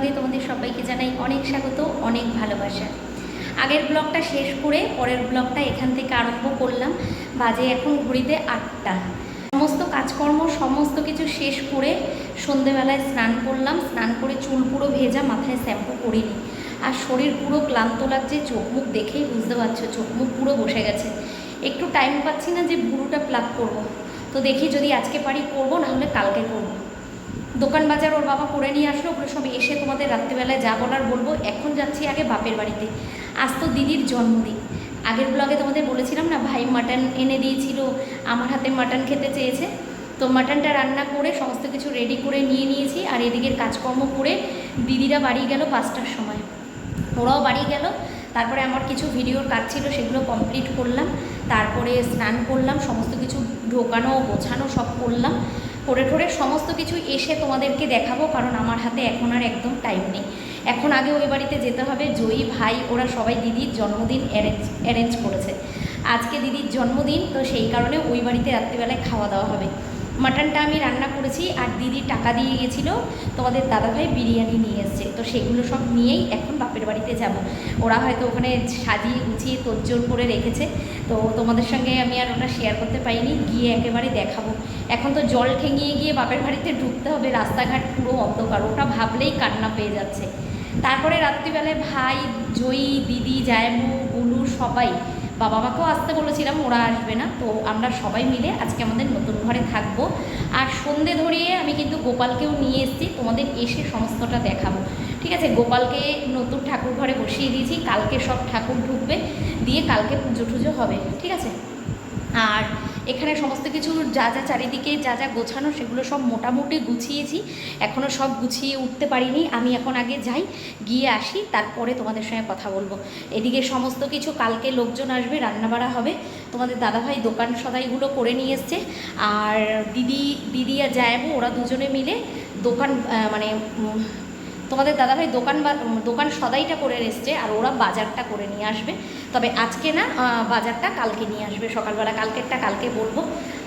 ব্লগে তোমাদের সবাইকে জানাই অনেক স্বাগত, অনেক ভালোবাসা। আগের ব্লগটা শেষ করে পরের ব্লগটা এখান থেকে আরম্ভ করলাম। বাজে এখন ঘড়িতে আটটা। সমস্ত কাজকর্ম, সমস্ত কিছু শেষ করে সন্ধেবেলায় স্নান করলাম। স্নান করে চুল পুরো ভেজা, মাথায় শ্যাম্পু করিনি আর শরীর পুরো ক্লান্ত লাগছে, চোখ মুখ দেখেই বুঝতে পারছ, চোখ মুখ পুরো বসে গেছে। একটু টাইম পাচ্ছি না যে বুড়োটা প্লাগ করব। তো দেখি যদি আজকে পারি করব, না হলে কালকে করব। দোকান বাজার ওর বাবা করে নিয়ে আসলো, ওগুলো সব এসে তোমাদের রাত্রিবেলায় যা বলার বলব, এখন যাচ্ছি আগে বাপের বাড়িতে। আজ তো দিদির জন্মদিন। আগের ব্লগে তোমাদের বলেছিলাম না, ভাই মাটন এনে দিয়েছিল, আমার হাতে মাটন খেতে চেয়েছে। তো মাটনটা রান্না করে সমস্ত কিছু রেডি করে নিয়ে নিয়েছি, আর এদিকের কাজকর্ম করে দিদিরা বাড়ি গেল পাঁচটার সময়। ওরাও বাড়ি গেল, তারপরে আমার কিছু ভিডিওর কাজ ছিল, সেগুলো কমপ্লিট করলাম। তারপরে স্নান করলাম, সমস্ত কিছু ঢোকানো, গোছানো সব করলাম। করে ঠোরে সমস্ত কিছু এসে তোমাদেরকে দেখাবো, কারণ আমার হাতে এখন আর একদম টাইম নেই। এখন আগে ওই বাড়িতে যেতে হবে, জয়ী ভাই, ওরা সবাই দিদির জন্মদিন অ্যারেঞ্জ অ্যারেঞ্জ করেছে। আজকে দিদির জন্মদিন, তো সেই কারণে ওই বাড়িতে রাত্রিবেলায় খাওয়া দাওয়া হবে। মাটনটা আমি রান্না করেছি আর দিদি টাকা দিয়ে গেছিল তোমাদের দাদাভাই বিরিয়ানি নিয়ে এসছে। তো সেগুলো সব নিয়েই এখন বাপের বাড়িতে যাব। ওরা হয়তো ওখানে সাজিয়ে গুছিয়ে তোজ্জোর করে রেখেছে। তো তোমাদের সঙ্গে আমি আর ওটা শেয়ার করতে পারিনি। গিয়ে একেবারে দেখাবো। এখন তো জল ঠেঙিয়ে গিয়ে বাপের বাড়িতে ঢুকতে হবে। রাস্তাঘাট পুরো অন্ধকার। ওটা ভাবলেই কান্না পেয়ে যাচ্ছে। তারপরে রাত্রিবেলায় ভাই, জয়ী, দিদি জায়বু বুলু সবাই বাবা মাকেও আসতে বলেছিলাম, ওরা আসবে না। তো আমরা সবাই মিলে আজকে আমাদের নতুন ঘরে থাকব। আর সন্ধে ধরিয়ে আমি কিন্তু গোপালকেও নিয়ে এসেছি, তোমাদের এসে সমস্তটা দেখাবো। ঠিক আছে, গোপালকে নতুন ঠাকুর ঘরে বসিয়ে দিয়েছি, কালকে সব ঠাকুর ঢুকবে, দিয়ে কালকে পুজো টুজো হবে, ঠিক আছে? আর এখানে সমস্ত কিছু যা যা চারিদিকে যা যা গোছানো, সেগুলো সব মোটামুটি গুছিয়েছি। এখনও সব গুছিয়ে উঠতে পারিনি। আমি এখন আগে যাই, গিয়ে আসি, তারপরে তোমাদের সঙ্গে কথা বলব। এদিকে সমস্ত কিছু, কালকে লোকজন আসবে, রান্নাবাড়া হবে। তোমাদের দাদাভাই দোকান সদাইগুলো করে নিয়ে এসছে। আর দিদি দিদি আর জায়াবু, ওরা দুজনে মিলে দোকান মানে তোমাদের দাদাভাই দোকান দোকান সদাইটা করে এসছে আর ওরা বাজারটা করে নিয়ে আসবে। তবে আজকে না বাজারটা কালকে নিয়ে আসবে, সকালবেলা কালকেরটা কালকে বলব।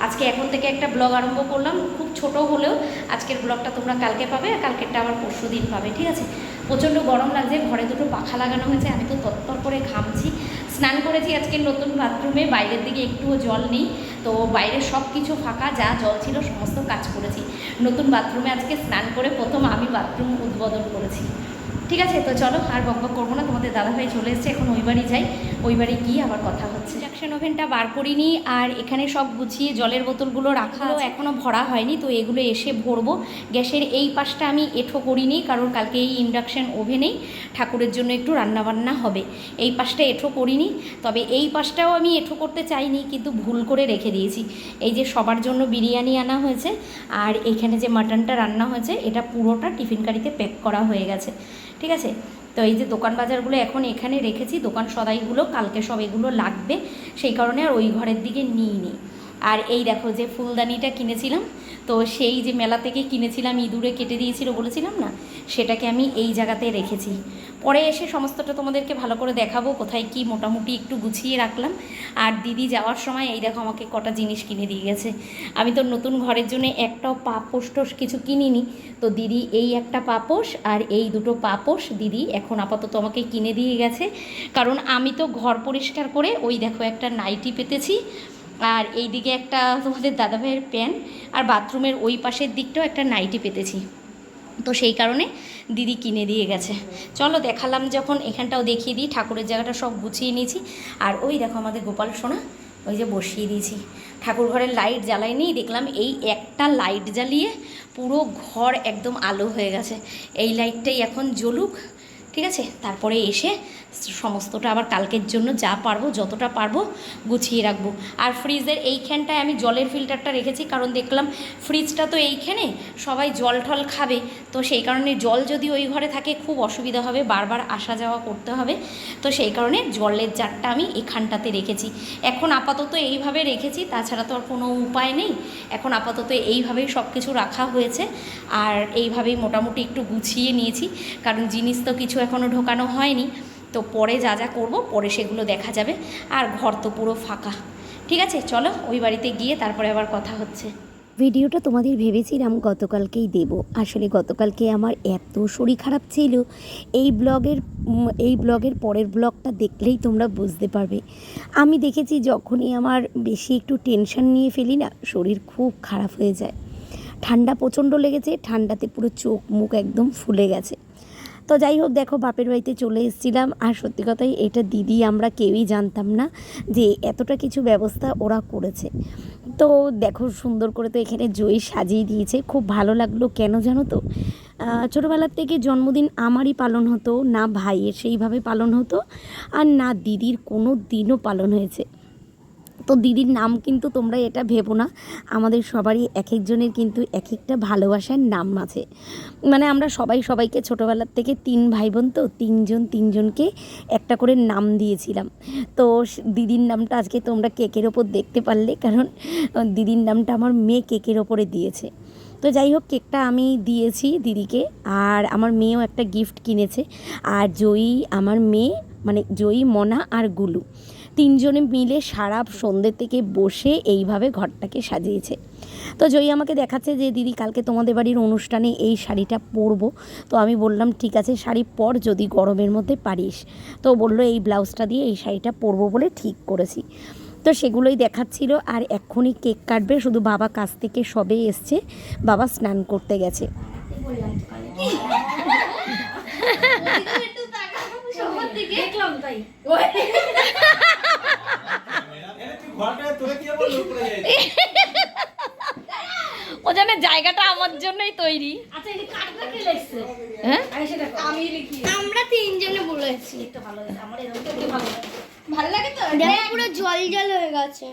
আজকে এখন থেকে একটা ব্লগ আরম্ভ করলাম, খুব ছোট হলেও আজকের ব্লগটা তোমরা কালকে পাবে আর কালকেরটা আবার পরশু দিন পাবে, ঠিক আছে? প্রচণ্ড গরম লাগছে, ঘরে দুটো পাখা লাগানো হয়েছে, আমি তো তত্তর করে ঘামছি। স্নান করেছি আজকে নতুন বাথরুমে, বাইরের দিকে একটুও জল নেই। তো বাইরে সব কিছু ফাঁকা, যা জল ছিল সমস্ত কাজ করেছি। নতুন বাথরুমে আজকে স্নান করে প্রথম আমি বাথরুম উদ্বোধন করেছি। ঠিক আছে? তো চলো, আর বকবক করব না, তোমাদের দাদাভাই চলে এসছে, এখন ওই বাড়ি যাই। ওই বাড়ি গিয়ে আবার কথা হচ্ছে। ইন্ডাকশন ওভেনটা বার করিনি আর এখানে সব গুছিয়ে জলের বোতলগুলো রাখা এখনও ভরা হয়নি তো এগুলো এসে ভরবো। গ্যাসের এই পাশটা আমি এঠো করিনি কারণ কালকে এই ইন্ডাকশন ওভেনেই ঠাকুরের জন্য একটু রান্নাবান্না হবে। এই পাশটা এঠো করিনি তবে এই পাশটাও আমি এঠো করতে চাইনি কিন্তু ভুল করে রেখে দিয়েছি। এই যে সবার জন্য বিরিয়ানি আনা হয়েছে আর এখানে যে মাটনটা রান্না হয়েছে এটা পুরোটা টিফিন কারিতে প্যাক করা হয়ে গেছে। ঠিক আছে? তো এই যে দোকান বাজারগুলো এখন এখানে রেখেছি, দোকান সদাইগুলো, কালকে সব এগুলো লাগবে, সেই কারণে আর ওই ঘরের দিকে নিইনি। আর এই দেখো যে ফুলদানিটা কিনেছিলাম, তো সেই যে মেলা থেকে কিনেছিলাম, ইঁদুরে কেটে দিয়েছিল বলেছিলাম না, সেটাকে আমি এই জায়গাতে রেখেছি। পরে এসে সমস্তটা তোমাদেরকে ভালো করে দেখাবো, কোথায় কি মোটামুটি একটু গুছিয়ে রাখলাম। আর দিদি যাওয়ার সময় এই দেখো আমাকে কটা জিনিস কিনে দিয়ে গেছে। আমি তো নতুন ঘরের জন্য একটাও পাপোশ টোস কিছু কিনিনি। তো দিদি এই একটা পাপোশ আর এই দুটো পাপোশ দিদি এখন আপাতত আমাকে কিনে দিয়ে গেছে। কারণ আমি তো ঘর পরিষ্কার করে ওই দেখো একটা নাইটি পেতেছি। আর এই দিকে একটা তোমাদের দাদাভাইয়ের প্যান্ট। আর বাথরুমের ওই পাশের দিকটাও একটা নাইটি পেতেছি। তো সেই কারণে দিদি কিনে দিয়ে গেছে। চলো দেখালাম যখন, এখানটাও দেখিয়ে দিই, ঠাকুরের জায়গাটা সব গুছিয়ে নিয়েছি। আর ওই দেখো আমাদের গোপাল সোনা, ওই যে বসিয়ে দিয়েছি। ঠাকুর ঘরের লাইট জ্বালাইনি দেখলাম এই একটা লাইট জ্বালিয়ে পুরো ঘর একদম আলো হয়ে গেছে। এই লাইটটাই এখন জ্বলুক, ঠিক আছে? তারপরে এসে সমস্তটা আবার কালকের জন্য যা পারব, যতটা পারব গুছিয়ে রাখব। আর ফ্রিজের এইখানটায় আমি জলের ফিল্টারটা রেখেছি, কারণ দেখলাম ফ্রিজটা তো এইখানে সবাই জল টল খাবে। তো সেই কারণে জল যদি ওই ঘরে থাকে খুব অসুবিধা হবে, বারবার আসা যাওয়া করতে হবে। তো সেই কারণে জলের জারটা আমি এখানটাতে রেখেছি। এখন আপাতত এইভাবে রেখেছি, তাছাড়া তো আর কোনো উপায় নেই। এখন আপাতত এইভাবেই সব কিছু রাখা হয়েছে। আর এইভাবেই মোটামুটি একটু গুছিয়ে নিয়েছি, কারণ জিনিস তো কিছু এখনও ঢোকানো হয়নি। তো পরে যা যা করব, পরে সেগুলো দেখা যাবে। আর ঘর তো পুরো ফাঁকা। ঠিক আছে? চলো, ওই বাড়িতে গিয়ে তারপরে আবার কথা হচ্ছে। ভিডিওটা তোমাদের ভেবেছিলাম গতকালকেই দেব। আসলে গতকালকে আমার এত শরীর খারাপ ছিল। এই ব্লগের এই ব্লগের পরের ব্লগটা দেখলেই তোমরা বুঝতে পারবে। আমি দেখেছি যখনই আমার বেশি একটু টেনশন নিয়ে ফেলি না, শরীর খুব খারাপ হয়ে যায়। ঠান্ডা প্রচণ্ড লেগেছে, ঠান্ডাতে পুরো চোখ মুখ একদম ফুলে গেছে। তো যাই হোক, দেখো বাপের বাড়িতে চলে এসেছিলাম। আর সত্যি কথাই এটা দিদি আমরা কেউই জানতাম না যে এতটা কিছু ব্যবস্থা ওরা করেছে। তো দেখো সুন্দর করে তো এখানে জয়ী সাজিয়ে দিয়েছে। খুব ভালো লাগল কেন জানো তো? ছোটোবেলার থেকে জন্মদিন আমারই পালন হতো, না ভাইয়ের সেইভাবে পালন হতো, আর না দিদির কোনো দিনও পালন হয়েছে। তো দিদির নাম কিন্তু তোমরা এটা ভেবো না। আমাদের সবারই এক একজনের কিন্তু এক একটা ভালোবাসার নাম আছে। মানে আমরা সবাই সবাইকে ছোটোবেলার থেকে তিন ভাই বোন তো, তিনজন তিনজনকে একটা করে নাম দিয়েছিলাম। তো দিদির নামটা আজকে তোমরা কেকের ওপর দেখতে পারলে, কারণ দিদির নামটা আমার মেয়ে কেকের ওপরে দিয়েছে। তো যাই হোক, কেকটা আমি দিয়েছি দিদিকে, আর আমার মেয়েও একটা গিফট কিনেছে। আর জয়ী আমার মেয়ে মানে জয়ী, মনা আর গুলু। তিনজনে মিলে সারা সন্ধ্যে থেকে বসে এইভাবে ঘরটাকে সাজিয়েছে। তো জয়ী আমাকে দেখাচ্ছে যে দিদি কালকে তোমাদের বাড়ির অনুষ্ঠানে এই শাড়িটা পরবো। তো আমি বললাম ঠিক আছে শাড়ি পর যদি গরমের মধ্যে পারিস। তো বলল এই ব্লাউজটা দিয়ে এই শাড়িটা পরবো বলে ঠিক করেছি। তো সেগুলোই দেখাচ্ছিল আর এক্ষুনি কেক কাটবে শুধু বাবা কাছ থেকে সবে এসছে বাবা স্নান করতে গেছে। দেখলাম তাই ঘরটায় তোরা কি আবার লোক করে যাই ও যেন জায়গাটা আমার জন্যই তৈরি। আচ্ছা হ্যাঁ? আমি সেটা আমি লিখি। আমরা তিনজনে বলেছি ভালো লাগে তো? পুরো জল জল হয়ে গেছে।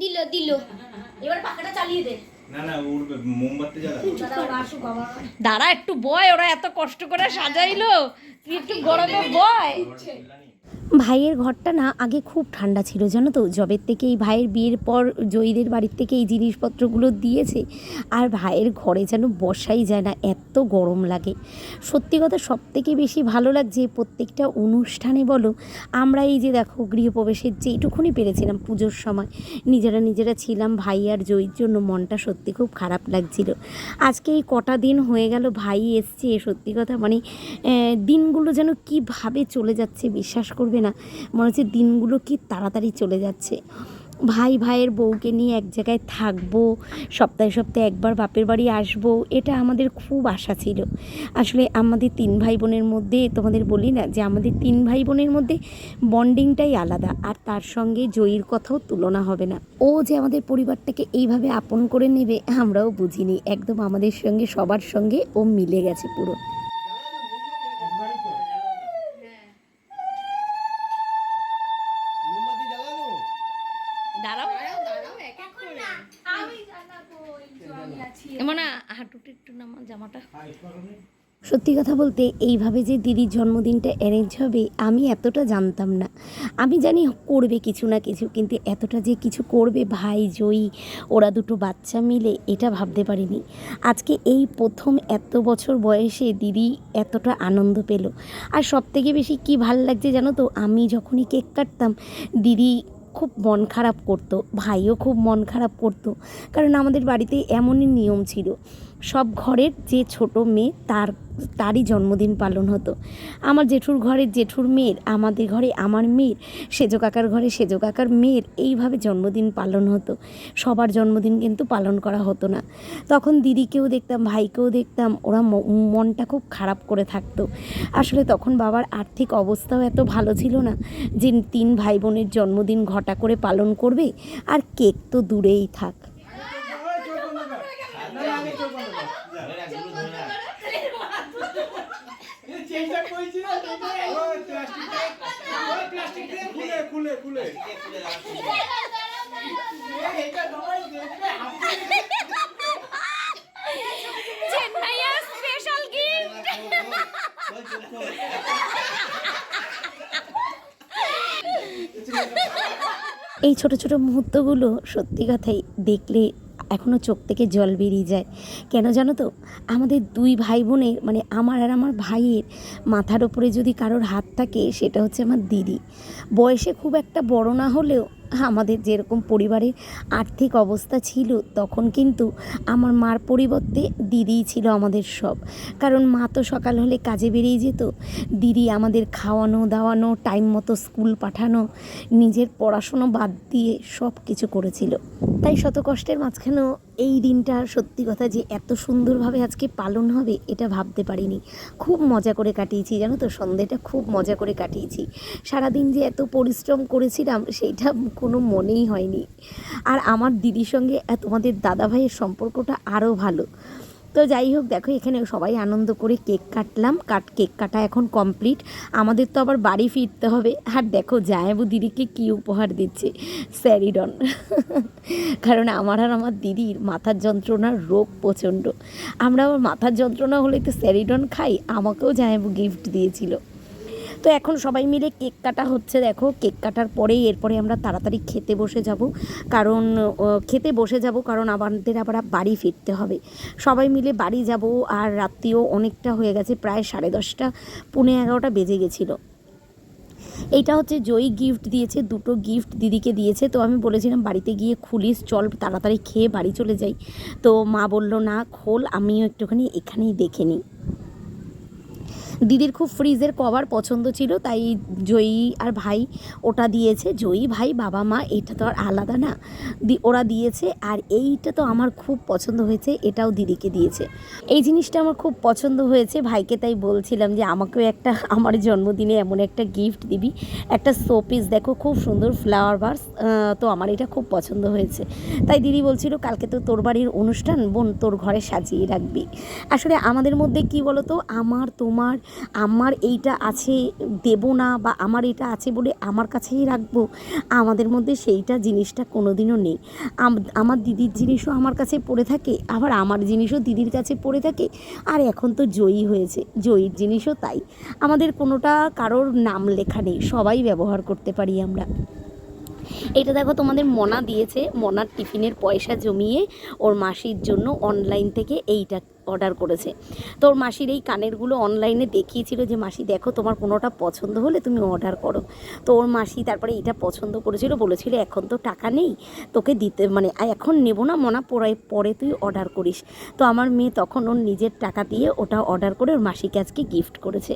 দিল দিল। এবার পাখাটা চালিয়ে দে। না না উড়বে মোমবাতি জ্বালা। দাদা ওরা আসুক বাবা। দাঁড়া একটু বয় ওরা এত কষ্ট করে সাজাইলো। তুই একটু গরমে বয়। ভাইয়ের ঘরটা না আগে খুব ঠান্ডা ছিল, জানো তো? জবের থেকে এই ভাইয়ের বিয়ের পর জয়ীদের বাড়ির থেকে এই জিনিসপত্রগুলো দিয়েছে, আর ভাইয়ের ঘরে যেন বসাই যায় না, এত গরম লাগে। সত্যি কথা সব থেকে বেশি ভালো লাগছে প্রত্যেকটা অনুষ্ঠানে বলো, আমরা এই যে দেখো গৃহপ্রবেশের যেইটুকুনি পেরেছিলাম পুজোর সময়, নিজেরা নিজেরা ছিলাম, ভাই আর জয়ীর জন্য মনটা সত্যি খুব খারাপ লাগছিল। আজকে এই কটা দিন হয়ে গেল, ভাই এসছে, সত্যি কথা মানে দিনগুলো যেন কীভাবে চলে যাচ্ছে বিশ্বাস করবে না। মনে হচ্ছে দিনগুলো কি তাড়াতাড়ি চলে যাচ্ছে। ভাই, ভাইয়ের বউকে নিয়ে এক জায়গায় থাকব, সপ্তাহে সপ্তাহে একবার বাপের বাড়ি আসব, এটা আমাদের খুব আশা ছিল। আসলে আমাদের তিন ভাই বোনের মধ্যে, তোমাদের বলি না, যে আমাদের তিন ভাই বোনের মধ্যে বন্ডিংটাই আলাদা, আর তার সঙ্গে জয়ীর কথাও তুলনা হবে না। ও যে আমাদের পরিবারটাকে এইভাবে আপন করে নেবে, আমরাও বুঝিনি। একদম আমাদের সঙ্গে, সবার সঙ্গে ও মিলে গেছে পুরো। সত্যি কথা বলতে, এইভাবে যে দিদির জন্মদিনটা অ্যারেঞ্জ হবে, আমি এতটা জানতাম না। আমি জানি করবে কিছু না কিছু, কিন্তু এতটা যে কিছু করবে ভাই, জয়ী, ওরা দুটো বাচ্চা মিলে, এটা ভাবতে পারিনি। আজকে এই প্রথম এত বছর বয়সে দিদি এতটা আনন্দ পেল। আর সব থেকে বেশি কি ভালো লাগছে জানো তো, আমি যখনই কেক কাটতাম, দিদি খুব মন খারাপ করতো, ভাইও খুব মন খারাপ করতো। কারণ আমাদের বাড়িতে এমনই নিয়ম ছিল, সব ঘরের যে ছোট মেয়ে তার তারই জন্মদিন পালন হতো। আমার জেঠুর ঘরের জেঠুর মেয়ের, আমাদের ঘরে আমার মেয়ের, সেজো কাকার ঘরে সেজো কাকার মেয়ের এইভাবে জন্মদিন পালন হতো। সবার জন্মদিন কিন্তু পালন করা হতো না। তখন দিদিকেও দেখতাম, ভাইকেও দেখতাম, ওরা মনটা খুব খারাপ করে থাকতো। আসলে তখন বাবার আর্থিক অবস্থাও এত ভালো ছিল না যে তিন ভাই বোনের জন্মদিন ঘটা করে পালন করবে, আর কেক তো দূরেই থাক চেষ্টা করেছি না ওই প্লাস্টিক ওই প্লাস্টিক দিয়ে খুলে খুলে। স্পেশাল গিফট এই ছোট ছোট মুহূর্তগুলো সত্যি কথাই দেখলে এখনও চোখ থেকে জল বেরিয়ে যায়। কেন জানো তো? আমাদের দুই ভাই বোনের মানে আমার আর আমার ভাইয়ের মাথার ওপরে যদি কারোর হাত থাকে, সেটা হচ্ছে আমার দিদি। বয়সে খুব একটা বড় না হলেও আমাদের যেরকম পরিবারে আর্থিক অবস্থা ছিল, তখন কিন্তু আমার মার পরিবর্তে দিদিই ছিল আমাদের সব। কারণ মা তো সকাল হলে কাজে বেরিয়ে যেত, দিদি আমাদের খাওয়ানো, দাওয়ানো টাইম মতো স্কুল পাঠানো, নিজের পড়াশুনো বাদ দিয়ে সব কিছু করেছিল। তাই শত কষ্টের মাঝখানেও এই দিনটা সত্যি কথা যে এত সুন্দরভাবে আজকে পালন হবে, এটা ভাবতে পারিনি। খুব মজা করে কাটিয়েছি, জানো তো? সন্ধেটা খুব মজা করে কাটিয়েছি। সারাদিন যে এত পরিশ্রম করেছিলাম, সেইটা কোনো মনেই হয়নি। আর আমার দিদির সঙ্গে, তোমাদের দাদা ভাইয়ের সম্পর্কটা আরও ভালো। তো যাই হোক, দেখো এখানে সবাই আনন্দ করে কেক কাটলাম। কাট, কেক কাটা এখন কমপ্লিট। আমাদের তো আবার বাড়ি ফিরতে হবে। আর দেখো, জায়াবু দিদিকে কী উপহার দিচ্ছে? স্যারিডন। কারণ আমার আর আমার দিদির মাথার যন্ত্রণার রোগ প্রচণ্ড। আমরা আবার মাথার যন্ত্রণা হলে তো স্যারিডন খাই। আমাকেও জায়াবু গিফট দিয়েছিল। তো এখন সবাই মিলে কেক কাটা হচ্ছে, দেখো। কেক কাটার পরেই এরপরে আমরা তাড়াতাড়ি খেতে বসে যাব। কারণ খেতে বসে যাব কারণ আমাদের আবার বাড়ি ফিরতে হবে। সবাই মিলে বাড়ি যাব আর রাত্রিও অনেকটা হয়ে গেছে, প্রায় সাড়ে দশটা, পুনে এগারোটা বেজে গেছিল। এইটা হচ্ছে জয়ী গিফট দিয়েছে, দুটো গিফট দিদিকে দিয়েছে। তো আমি বলেছিলাম, বাড়িতে গিয়ে খুলিস, চল তাড়াতাড়ি খেয়ে বাড়ি চলে যাই। তো মা বলল, না, খোল, আমিও একটুখানি এখানেই দেখে নিই। দিদির খুব ফ্রিজের কভার পছন্দ ছিল, তাই জয়ী আর ভাই ওটা দিয়েছে। জয়ী ভাই, বাবা, মা, এটা তো আর আলাদা না। দি ওরা দিয়েছে আর এইটা তো আমার খুব পছন্দ হয়েছে, এটাও দিদিকে দিয়েছে। এই জিনিসটা আমার খুব পছন্দ হয়েছে, ভাইকে তাই বলছিলাম যে আমাকেও একটা আমার জন্মদিনে এমন একটা গিফট দিবি। একটা শোপিস দেখো খুব সুন্দর ফ্লাওয়ার ভার্স তো আমার এটা খুব পছন্দ হয়েছে। তাই দিদি বলছিল, কালকে তো তোর বাড়ির অনুষ্ঠান, বোন তোর ঘরে সাজিয়ে রাখবি। আসলে আমাদের মধ্যে কি বলতো? আমার, তোমার আমার এইটা আছে, দেব না বা আমার এটা আছে বলে আমার কাছেই রাখব, আমাদের মধ্যে সেইটা জিনিসটা কোনোদিনও নেই। আম- আমার দিদির জিনিসও আমার কাছে পড়ে থাকে, আবার আমার জিনিসও দিদির কাছে পড়ে থাকে, আর এখন তো জয়ী হয়েছে, জয়ীর জিনিসও তাই। আমাদের কোনোটা কারোর নাম লেখা নেই, সবাই ব্যবহার করতে পারি আমরা। এটা দেখো তোমাদের মনা দিয়েছে, মনার টিফিনের পয়সা জমিয়ে ওর মাসির জন্য অনলাইন থেকে এইটা অর্ডার করেছে। তো ওর মাসির এই কানেরগুলো অনলাইনে দেখিয়েছিল যে, মাসি, দেখো তোমার কোনোটা পছন্দ হলে তুমি অর্ডার করো। তো ওর মাসি তারপরে এটা পছন্দ করেছিল, বলেছিল, এখন তো টাকা নেই, তোকে দিতে মানে এখন নেব না, মনা, পরে পরে তুই অর্ডার করিস। তো আমার মেয়ে তখন ওর নিজের টাকা দিয়ে ওটা অর্ডার করে ওর মাসিকে আজকে গিফট করেছে।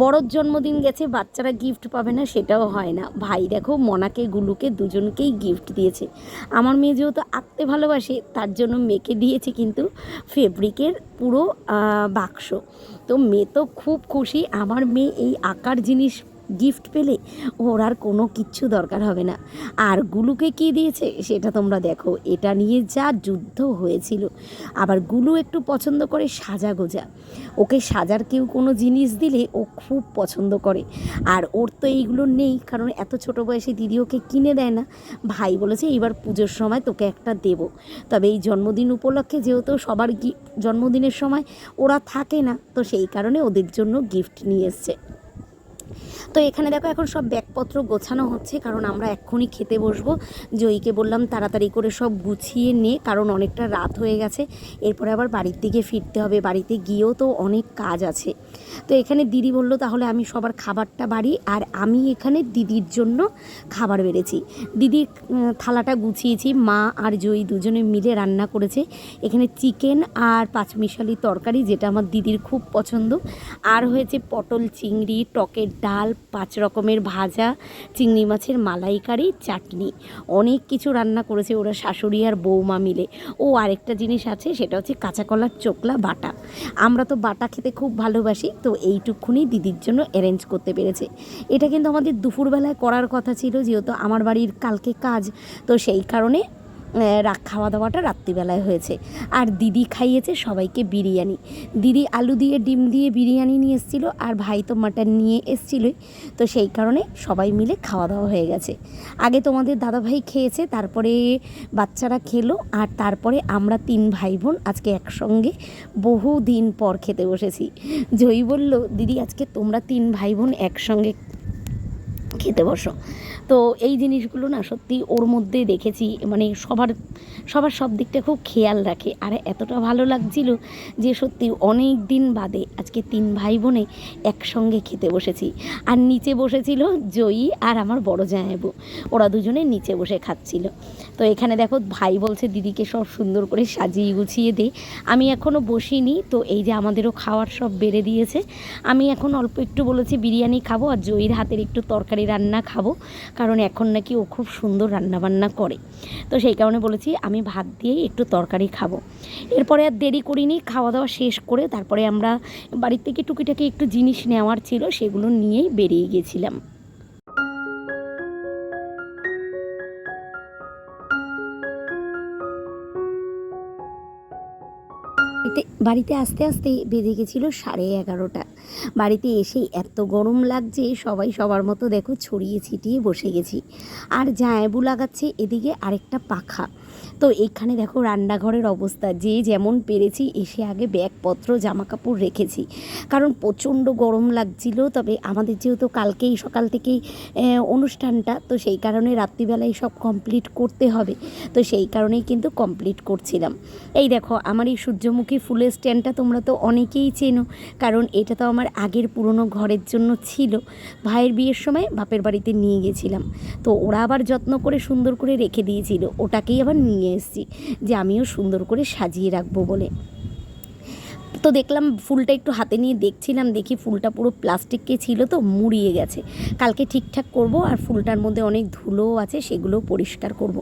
বড়োর জন্মদিন গেছে, বাচ্চারা গিফট পাবে না, সেটাও হয় না। ভাই দেখো, মনাকে, গুলুকে দুজনকেই গিফট দিয়েছে। আমার মেয়ে যেহেতু আঁকতে ভালোবাসে, তার জন্য মেয়েকে দিয়েছে কিন্তু ফেব্রিকের পুরো বাক্স। তো মেয়ে তো খুব খুশি। আমার মেয়ে এই আঁকার জিনিস গিফট পেলে ওর আর কোনো কিচ্ছু দরকার হবে না। আর গুলুকে কি দিয়েছে সেটা তোমরা দেখো। এটা নিয়ে যা যুদ্ধ হয়েছিল। আবার গুলু একটু পছন্দ করে সাজা গোজা। ওকে সাজার কেউ কোনো জিনিস দিলে ও খুব পছন্দ করে। আর ওর তো এইগুলো নেই, কারণ এত ছোট বয়সে দিদি ওকে কিনে দেয় না। ভাই বলেছে, এইবার পুজোর সময় তোকে একটা দেব। তবে এই জন্মদিন উপলক্ষে যেহেতু সবার জন্মদিনের সময় ওরা থাকে না, তো সেই কারণে ওদের জন্য গিফট নিয়ে এসছে। তো এখানে দেখো এখন সব ব্যাগপত্র গোছানো হচ্ছে, কারণ আমরা এক্ষুনি খেতে বসবো। জয়ীকে বললাম তাড়াতাড়ি করে সব গুছিয়ে নে, কারণ অনেকটা রাত হয়ে গেছে। এরপরে আবার বাড়ির দিকে ফিরতে হবে, বাড়িতে গিয়েও তো অনেক কাজ আছে। তো এখানে দিদি বলল, তাহলে আমি সবার খাবারটা বাড়ি, আর আমি এখানে দিদির জন্য খাবার বেড়েছি। দিদির থালাটা গুছিয়েছি, মা আর জয়ী দুজনে মিলে রান্না করেছে। এখানে চিকেন আর পাঁচমিশালি তরকারি, যেটা আমার দিদির খুব পছন্দ। আর হয়েছে পটল, চিংড়ি, টকের ডাল, পাঁচ রকমের ভাজা, চিংড়ি মাছের মালাইকারি, চাটনি। অনেক কিছু রান্না করেছে ওরা শাশুড়ি আর বৌমা মিলে। ও আরেকটা জিনিস আছে, সেটা হচ্ছে কাঁচা কলার চোকলা বাটা। আমরা তো বাটা খেতে খুব ভালোবাসি, তো এইটুকুনি দিদির জন্য অ্যারেঞ্জ করতে পেরেছে। এটা কিন্তু আমাদের দুপুরবেলায় করার কথা ছিল, যেহেতু আমার বাড়ির কালকে কাজ, তো সেই কারণে আহ, রা খাওয়া দাওয়াটা রাত্রিবেলায় হয়েছে। আর দিদি খাইয়েছে সবাইকে বিরিয়ানি। দিদি আলু দিয়ে ডিম দিয়ে বিরিয়ানি নিয়ে এসেছিল আর ভাই তো মাটন নিয়ে এসেছিলোই। তো সেই কারণে সবাই মিলে খাওয়া দাওয়া হয়ে গেছে। আগে তোমাদের দাদাভাই খেয়েছে তারপরে বাচ্চারা খেলো আর তারপরে আমরা তিন ভাই বোন আজকে একসঙ্গে বহু দিন পর খেতে বসেছি। জয়ী বলল দিদি আজকে তোমরা তিন ভাই বোন একসঙ্গে খেতে বসো। তো এই জিনিসগুলো না সত্যি ওর মধ্যে দেখেছি মানে সবার সবার সব দিকটা খুব খেয়াল রাখে। আর এতটা ভালো লাগছিল যে সত্যি অনেক দিন বাদে আজকে তিন ভাই বোনে একসঙ্গে খেতে বসেছি। আর নিচে বসেছিল জয়ী আর আমার বড় জামাইবু। ওরা দুজনে নিচে বসে খাচ্ছিল। তো এখানে দেখো ভাই বলছে, দিদিকে সব সুন্দর করে সাজিয়ে গুছিয়ে দে। আমি এখনও বসিনি, তো এই যে আমাদেরও খাওয়ার সব বেড়ে দিয়েছে। আমি এখন অল্প একটু বলেছি, বিরিয়ানি খাব আর জয়ীর হাতের একটু তরকারি রান্না খাব, কারণ এখন নাকি ও খুব সুন্দর রান্নাবান্না করে। তো সেই কারণে বলেছি, আমি ভাত দিয়েই একটু তরকারি খাব। এরপরে আর দেরি করিনি খাওয়া দাওয়া শেষ করে তারপরে আমরা বাড়ির থেকে টুকিটাকি একটু জিনিস নেওয়ার ছিল, সেগুলো নিয়েই বেরিয়ে গেছিলাম। বাড়িতে বাড়িতে আস্তে আস্তে বেঁধে গেছিল সাড়ে এগারোটা। বাড়িতে এসে এত গরম লাগছে, সবাই সবার মতো দেখো ছড়িয়ে ছিটিয়ে বসে গেছি। আর জায়াবু লাগাচ্ছে এদিকে আরেকটা পাখা। তো এইখানে দেখো রান্নাঘরের অবস্থা, যে যেমন পেরেছি এসে আগে ব্যাগপত্র জামা কাপড় রেখেছি। কারণ প্রচণ্ড গরম লাগছিল, তবে আমাদের যেহেতু কালকেই সকাল থেকেই অনুষ্ঠানটা, তো সেই কারণে রাত্রিবেলায় সব কমপ্লিট করতে হবে। তো সেই কারণেই কিন্তু কমপ্লিট করছিলাম। এই দেখো, আমার এই সূর্যমুখী ফুলের স্ট্যান্ডটা তোমরা তো অনেকেই চেনো, কারণ এটা তো আমার আগের পুরনো ঘরের জন্য ছিল। ভাইয়ের বিয়ের সময় বাপের বাড়িতে নিয়ে গেছিলাম। তো ওরা আবার যত্ন করে সুন্দর করে রেখে দিয়েছিল। ওটাকেই আবার নিয়ে এসেছি যে আমিও সুন্দর করে সাজিয়ে রাখব বলে। তো দেখলাম ফুলটা একটু হাতে নিয়ে দেখছিলাম, দেখি ফুলটা পুরো প্লাস্টিককে ছিল তো মুড়িয়ে গেছে। কালকে ঠিকঠাক করব আর ফুলটার মধ্যে অনেক ধুলোও আছে, সেগুলোও পরিষ্কার করব।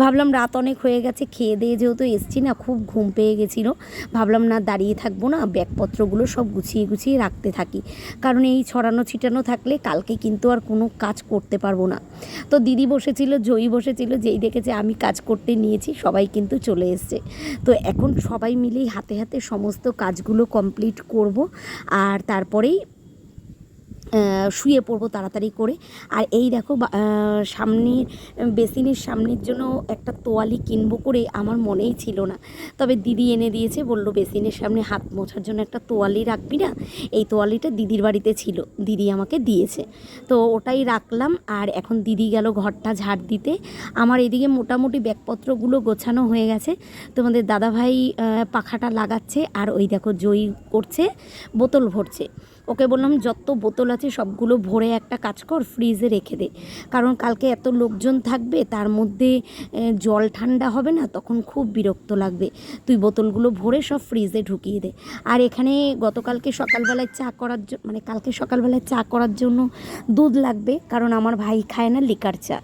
ভাবলাম রাত অনেক হয়ে গেছে, খেয়ে দিয়ে যেহেতু এসছি না, খুব ঘুম পেয়ে গেছিল। ভাবলাম না দাঁড়িয়ে থাকব না, ব্যাগপত্রগুলো সব গুছিয়ে গুছিয়ে রাখতে থাকি। কারণ এই ছড়ানো ছিটানো থাকলে কালকে কিন্তু আর কোনো কাজ করতে পারব না। তো দিদি বসেছিল, জয়ী বসেছিল, যেই দেখেছে আমি কাজ করতে নিয়েছি, সবাই কিন্তু চলে এসছে। তো এখন সবাই মিলেই হাতে হাতে সমস্ত কাজগুলো কমপ্লিট করব। আর তারপরেই শুয়ে পড়ব তাড়াতাড়ি করে। আর এই দেখো সামনের বেসিনের সামনের জন্য একটা তোয়ালি কিনবো করে আমার মনেই ছিল না। তবে দিদি এনে দিয়েছে, বলল, বেসিনের সামনে হাত মোছার জন্য একটা তোয়ালি রাখবি না? এই তোয়ালিটা দিদির বাড়িতে ছিল, দিদি আমাকে দিয়েছে। তো ওটাই রাখলাম, আর এখন দিদি গেল ঘরটা ঝাড় দিতে। আমার এদিকে মোটামুটি ব্যাগপত্রগুলো গোছানো হয়ে গেছে। তোমাদের দাদাভাই পাখাটা লাগাচ্ছে, আর ওই দেখো জয়ী করছে, বোতল ভরছে। ওকে বললাম, যত বোতল আছে সবগুলো ভরে একটা কাজ কর, ফ্রিজে রেখে দে। কারণ কালকে এত লোকজন থাকবে, তার মধ্যে জল ঠান্ডা হবে না, তখন খুব বিরক্ত লাগবে। তুই বোতলগুলো ভরে সব ফ্রিজে ঢুকিয়ে দে। আর এখানে গতকালকে সকালবেলায় চা করার জন্য মানে কালকে সকালবেলায় চা করার জন্য দুধ লাগবে, কারণ আমার ভাই খায় না লিকার চা।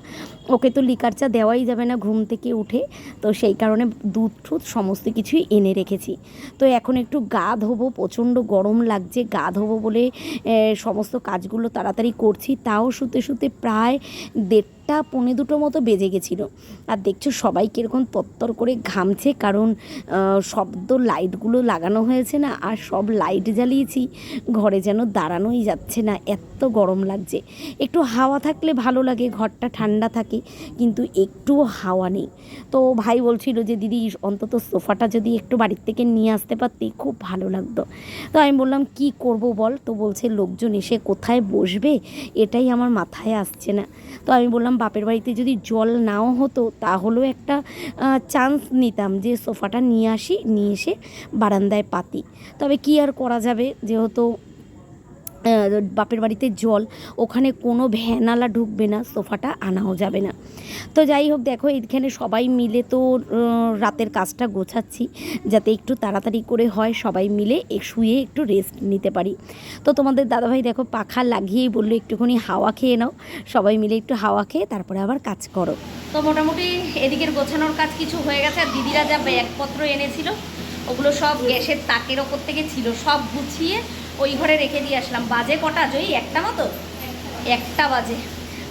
ওকে তো লিকার চা দেওয়াই যাবে না ঘুম থেকে উঠে। তো সেই কারণে দুধ টুধ সমস্ত কিছুই এনে রেখেছি। তো এখন একটু গা ধোবো, প্রচণ্ড গরম লাগছে, গা ধোবো বলে সমস্ত কাজগুলো তাড়াতাড়ি করছি। তাও শুতে শুতে প্রায় দেড়টা পৌনে দুটো মতো বেজে গেছিল। আর দেখছ সবাই কীরকম তত্তর করে ঘামছে, কারণ শব্দ লাইটগুলো লাগানো হয়েছে না, আর সব লাইট জ্বালিয়েছি, ঘরে যেন দাঁড়ানোই যাচ্ছে না, এত গরম লাগছে। একটু হাওয়া থাকলে ভালো লাগে, ঘরটা ঠান্ডা থাকে, কিন্তু একটুও হাওয়া নেই। তো ভাই বলছিল যে, দিদি, অন্তত সোফাটা যদি একটু বাড়ির থেকে নিয়ে আসতে পারতি, খুব ভালো লাগতো। তো আমি বললাম, কি করব বল? তো বলছে, লোকজন এসে কোথায় বসবে? এটাই আমার মাথায় আসছে না। তো আমি বললাম বাপের বাড়িতে যদি জল নাও হতো, তাহলেও একটা চান্স নিতাম যে সোফাটা নিয়ে আসি, নিয়ে এসে বারান্দায় পাতি। তবে কি আর করা যাবে? যেহেতু বাপের বাড়িতে জল, ওখানে কোনো ভ্যানালা ঢুকবে না, সোফাটা আনাও যাবে না। তো যাই হোক, দেখো, এখানে সবাই মিলে তো রাতের কাজটা গোছাচ্ছি, যাতে একটু তাড়াতাড়ি করে হয়, সবাই মিলে শুয়ে একটু রেস্ট নিতে পারি। তো তোমাদের দাদাভাই দেখো, পাখা লাগিয়েই বলল, একটুখানি হাওয়া খেয়ে নাও। সবাই মিলে একটু হাওয়া খেয়ে তারপরে আবার কাজ করো। তো মোটামুটি এদিকের গোছানোর কাজ কিছু হয়ে গেছে, আর দিদিরা যা ব্যাগপত্র এনেছিল, ওগুলো সব গ্যাসের তাকের ওপর থেকে ছিল, সব গুছিয়ে ওই ঘরে রেখে দিয়ে আসলাম। বাজে কটা জয়ী? একটা মতো? একটা বাজে।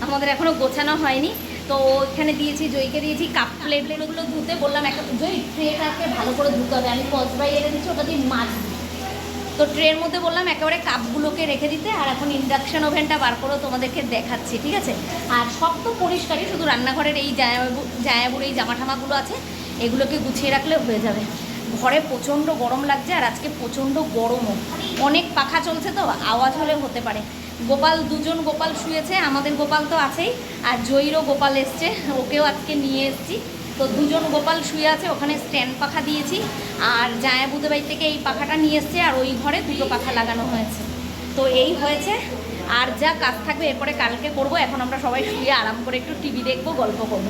আমাদের এখনও গোছানো হয়নি। তো এখানে দিয়েছি, জয়ীকে দিয়েছি কাপ প্লেট প্লেটগুলো ধুতে বললাম একটা জয়ী, ট্রেটাকে ভালো করে ধুতে হবে। আমি কসবাই এনে দিচ্ছি ওটা দিয়ে মাছ তো ট্রের মধ্যে বললাম একেবারে কাপগুলোকে রেখে দিতে, আর এখন ইন্ডাকশান ওভেনটা বার করেও তোমাদেরকে দেখাচ্ছি, ঠিক আছে? আর সব তো পরিষ্কারই, শুধু রান্নাঘরের এই জায়াবু জায়াবুর এই জামা ঠামাগুলো আছে, এগুলোকে গুছিয়ে রাখলে হয়ে যাবে। ঘরে প্রচণ্ড গরম লাগছে আর আজকে প্রচণ্ড গরমও। অনেক পাখা চলছে তো, আওয়াজ হলে হতে পারে। গোপাল, দুজন গোপাল শুয়েছে, আমাদের গোপাল তো আছেই, আর জয়ীরও গোপাল এসছে, ওকেও আজকে নিয়ে এসেছি। তো দুজন গোপাল শুয়ে আছে, ওখানে স্ট্যান্ড পাখা দিয়েছি, আর জায়া বুধবাই থেকে এই পাখাটা নিয়ে এসছে, আর ওই ঘরে দুটো পাখা লাগানো হয়েছে। তো এই হয়েছে, আর যা কাজ থাকবে, এরপরে কালকে করব, এখন আমরা সবাই শুয়ে আরাম করে একটু টিভি দেখব, গল্প করব।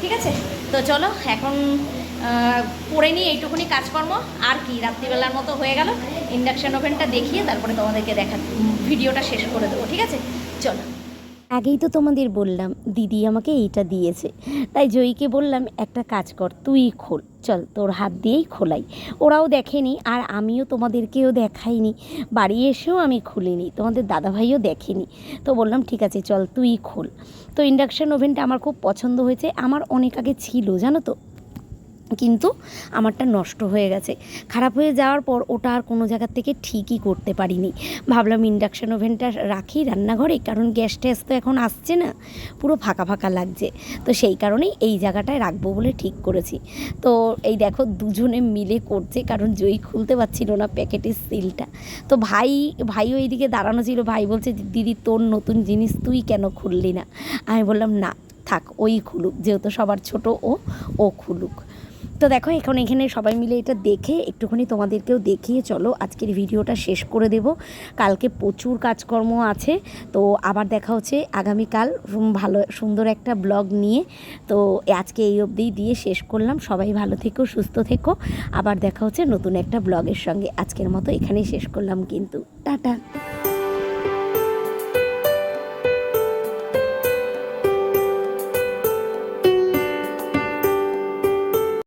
ঠিক আছে? তো চলো, এখন করে নিই এইটুকুনি কাজকর্ম। আর কি, রাত্রিবেলার মতো হয়ে গেল। ইন্ডাকশান ওভেনটা দেখিয়ে তারপরে তোমাদেরকে দেখা ভিডিওটা শেষ করে দেবো, ঠিক আছে? চলো। আগেই তো তোমাদের বললাম, দিদি আমাকে এইটা দিয়েছে। তাই জয়ীকে বললাম, একটা কাজ কর, তুই খোল। চল, তোর হাত দিয়েই খোলাই। ওরাও দেখেনি, আর আমিও তোমাদেরকেও দেখাইনি। বাড়ি এসেও আমি খুলিনি, তোমাদের দাদাভাইও দেখেনি। তো বললাম, ঠিক আছে, চল, তুই খোল। তো ইন্ডাকশান ওভেনটা আমার খুব পছন্দ হয়েছে। আমার অনেক আগে ছিল, জানো তো? কিন্তু আমারটা নষ্ট হয়ে গেছে। খারাপ হয়ে যাওয়ার পর ওটা আর কোনো জায়গার থেকে ঠিকই করতে পারিনি। ভাবলাম ইন্ডাকশান ওভেনটা রাখি রান্নাঘরে, কারণ গ্যাস ট্যাস তো এখন আসছে না, পুরো ফাঁকা ফাঁকা লাগছে। তো সেই কারণেই এই জায়গাটায় রাখব বলে ঠিক করেছি। তো এই দেখো দুজনে মিলে করছে, কারণ জয়ী খুলতে পারছিল না প্যাকেটের সিলটা। তো ভাই, ভাইও এইদিকে দাঁড়ানো ছিল, ভাই বলছে, দিদি, তোর নতুন জিনিস তুই কেন খুললি না? আমি বললাম, না, থাক, ওই খুলুক, যেহেতু সবার ছোট ও ও খুলুক। তো দেখো, এখন এখানে সবাই মিলে এটা দেখে একটুখানি তোমাদেরকেও দেখিয়ে চলো। আজকের ভিডিওটা শেষ করে দেব। কালকে প্রচুর কাজকর্ম আছে, তো আবার দেখা হচ্ছে আগামীকাল। ভালো, সুন্দর একটা ব্লগ নিয়ে। তো আজকে এই অবধিই দিয়ে শেষ করলাম। সবাই ভালো থেকো, সুস্থ থেকো। আবার দেখা হচ্ছে নতুন একটা ব্লগের সঙ্গে। আজকের মতো এখানেই শেষ করলাম কিন্তু। টাটা।